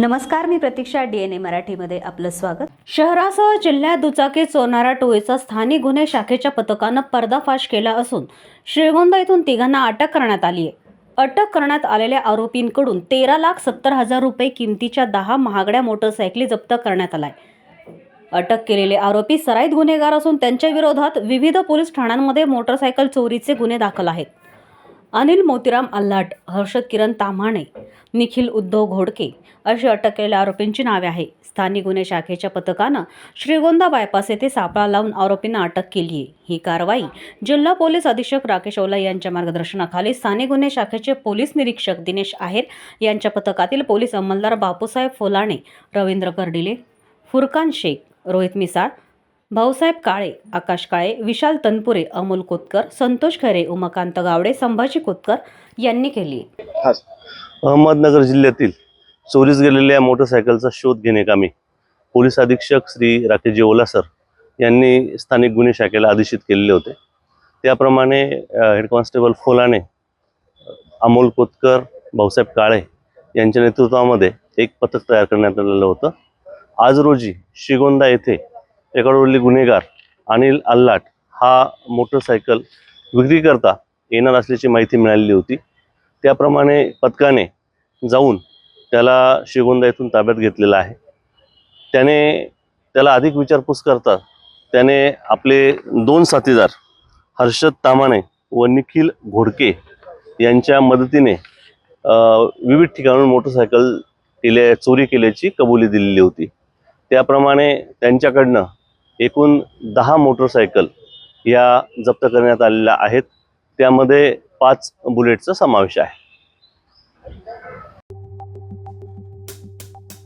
नमस्कार मी प्रतीक्षा D N A मराठीमध्ये आपलं स्वागत. शहरासह जिल्ह्यात दुचाकी चोरणाऱ्या टोळीचा स्थानिक गुन्हे शाखेच्या पथकानं पर्दाफाश केला असून श्रीगोंदा येथून तिघांना अटक करण्यात आली आहे. अटक करण्यात आलेल्या आरोपींकडून तेरा लाख सत्तर हजार रुपये किमतीच्या दहा महागड्या मोटरसायकली जप्त करण्यात आलाय अटक केलेले आरोपी सराईत गुन्हेगार असून त्यांच्या विरोधात विविध पोलीस ठाण्यांमध्ये मोटरसायकल चोरीचे गुन्हे दाखल आहेत. अनिल मोतीराम अल्लाट हर्षद किरण ताम्हाणे निखिल उद्धव घोडके अशी अटक केलेल्या आरोपींची नावे आहे स्थानिक गुन्हे शाखेच्या पथकानं श्रीगोंदा बायपास येथे सापळा लावून आरोपींना अटक केली आहे. ही कारवाई जिल्हा पोलीस अधीक्षक राकेश ओला यांच्या मार्गदर्शनाखाली स्थानिक गुन्हे शाखेचे पोलीस निरीक्षक दिनेश आहेर यांच्या पथकातील पोलीस अंमलदार बापूसाहेब फोलाणे रवींद्र कर्डिले फुरकान शेख रोहित मिसाळ भाऊसाहेब काळे आकाश काळे विशाल तनपुरे अमोल कोतकर संतोष खरे उमाकांत गावडे संभाजी कोतकर यांनी केली अहमदनगर जिल्ह्यातील चोरीस गेलेल्या मोटरसायकलचा शोध घेणेकामी पोलीस अधीक्षक श्री राकेशजी ओलासर यांनी स्थानिक गुन्हे शाखेला आदेशित केलेले होते. त्याप्रमाणे हेड कॉन्स्टेबल फोलाने अमोल कोतकर भाऊसाहेब काळे यांच्या नेतृत्वामध्ये एक पथक तयार करण्यात आलेलं होतं. आज रोजी श्रीगोंदा येथे एकाडोळी गुन्हेगार अनिल अल्लाट हा मोटरसायकल विक्रीकरता येणार असल्याची माहिती मिळालेली होती. त्याप्रमाणे पथकाने जाऊन त्याला श्रीगोंदा येथून ताब्यात घेतलेला आहे. त्याने त्याला अधिक विचारपूस करता त्याने आपले दोन साथीदार हर्षद तामाणे व निखिल घोडके यांच्या मदतीने विविध ठिकाणून मोटरसायकल केल्या चोरी केल्याची कबुली दिलेली होती. त्याप्रमाणे त्यांच्याकडनं एकूण दहा मोटरसायकल या जप्त करण्यात आलेल्या आहेत. त्यामध्ये पाच बुलेटचा समावेश आहे.